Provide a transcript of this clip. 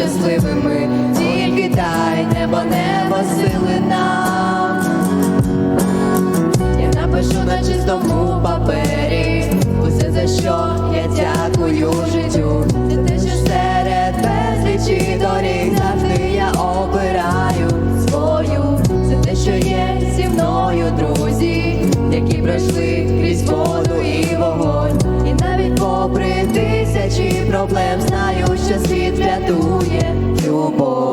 щасливими, тільки дай небо, небо сили нам. Я напишу на чистому папері, усе за що я дякую життю. Це те, що серед безлічі доріг завжди я обираю свою, це те, що є зі мною, друзі, які пройшли крізь воду і вогонь. І навіть попри тисячі проблем знаю, що світ рятує. po